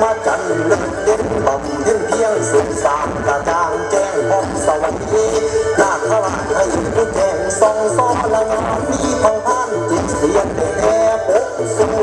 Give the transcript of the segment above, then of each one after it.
มาจันทร์เลิกเด่นบ่มเพ็ญเพียงสุดสามกระจางแจ้งพบสวัสดีหน้าขวานให้ผู้แจ้งสองซ้อนละงานมีทองท่านจิตเสียงแด่แด่ปกสู้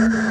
Yeah.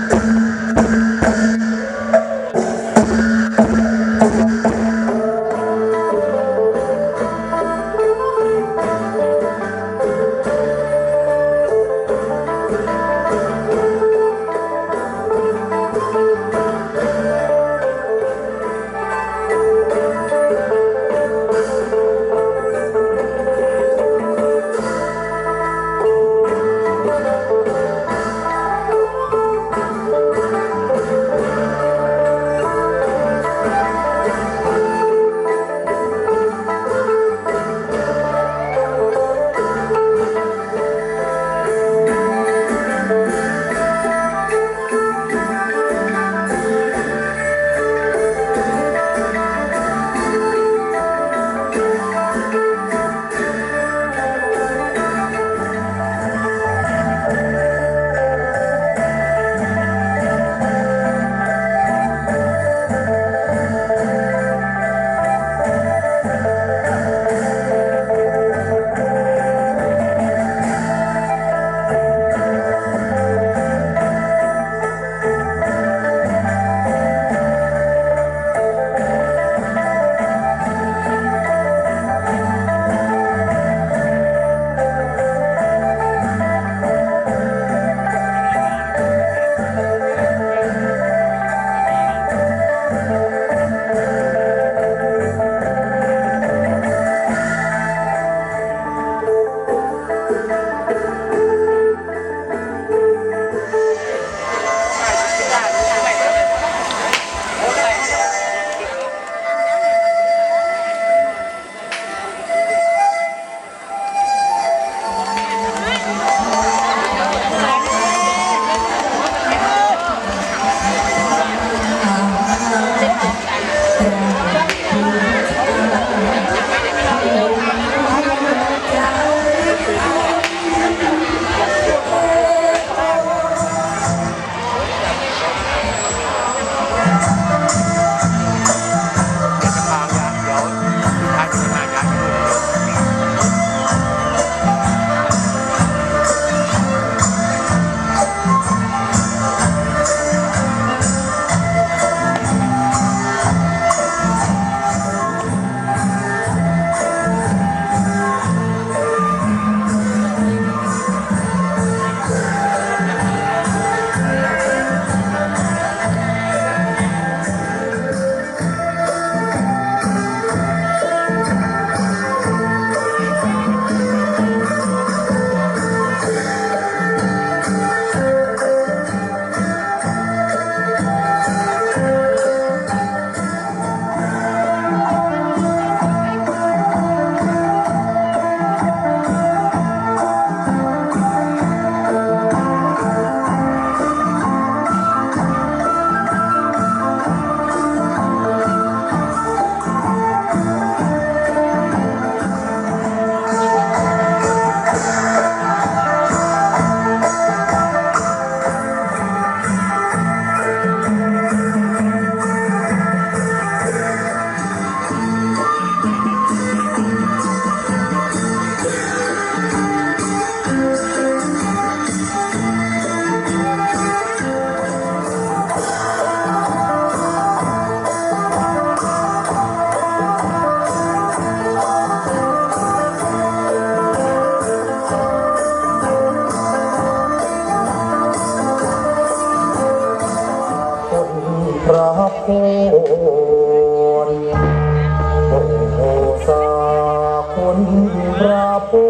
พระพุ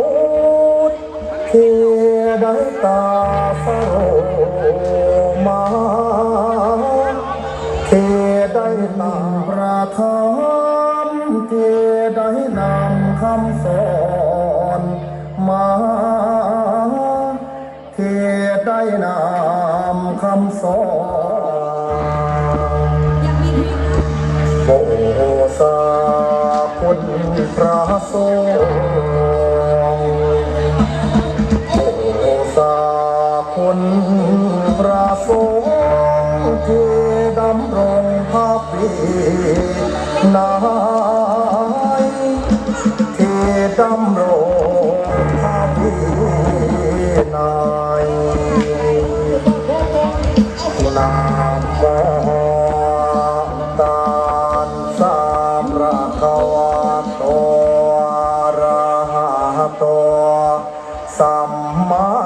ทธเทดตาสโรมาเทดตาประธานเทดนำคำสอนมาเทดนำคำสอนโอ้สา ราะสู้ สัมมา